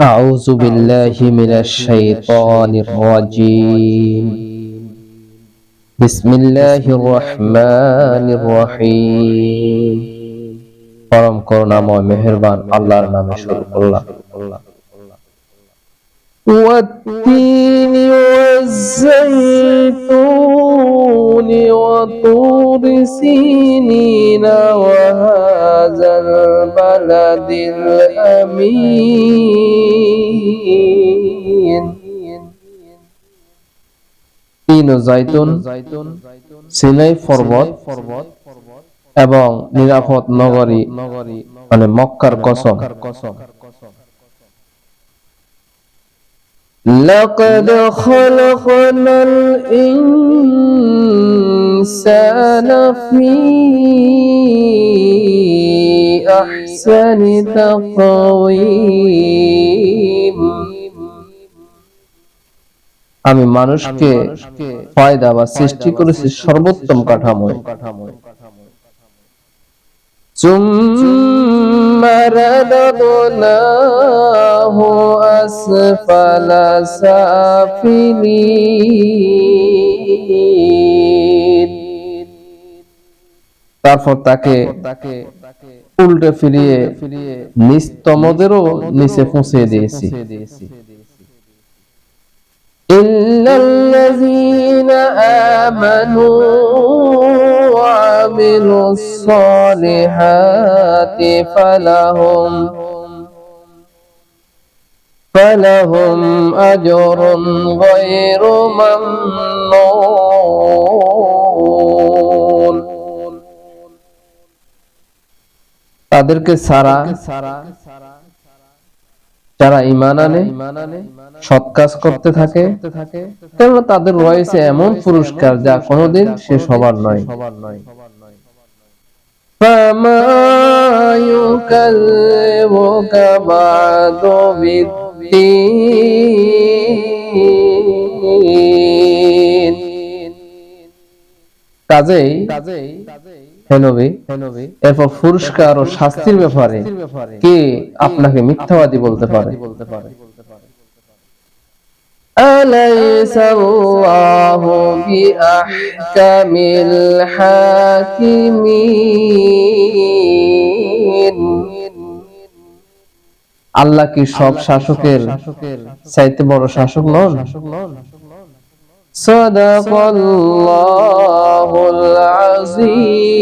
أعوذ بالله من الشيطان الرجيم بسم الله الرحمن الرحيم পরম করুণাময় মেহেরবান আল্লাহর নামে শুরু করলাম والتين والزيتون وطور سينين وهذا البلد الأمين তিন ও জাইতুন সিনাই পর্বত এবং নিরাপদ নগরী মানে মক্কার কসম لقد خلقنا الإنسان في أحسن تقويم আমি মানুষকে ফায়দা বা সৃষ্টি করেছি সর্বোত্তম কাঠামোয় ثم رددناه أسفل سافلين তারপর তাকে উল্টে ফিরিয়ে নিস্তমদেরও নিচে পৌঁছে দিয়েছি إلا الذين آمنوا وعملوا الصالحات فلهم فلهم أجر غير ممنون তাদেরকে সারা যারা ইমান আনে সৎ কাজ করতে থাকে কেননা তাদের রয়েছে এমন পুরস্কার যা কোনোদিন শেষ হবার নয় فما يكذبك بعد بالدين কাজেই হেনবি এরপর পুরস্কার ও শাস্তির ব্যাপারে কে আপনাকে মিথ্যাবাদী বলতে পারে أليس الله بأحكم الحاكمين আল্লাহ কি সব শাসকের চাইতে বড় শাসক নন صدق الله العظيم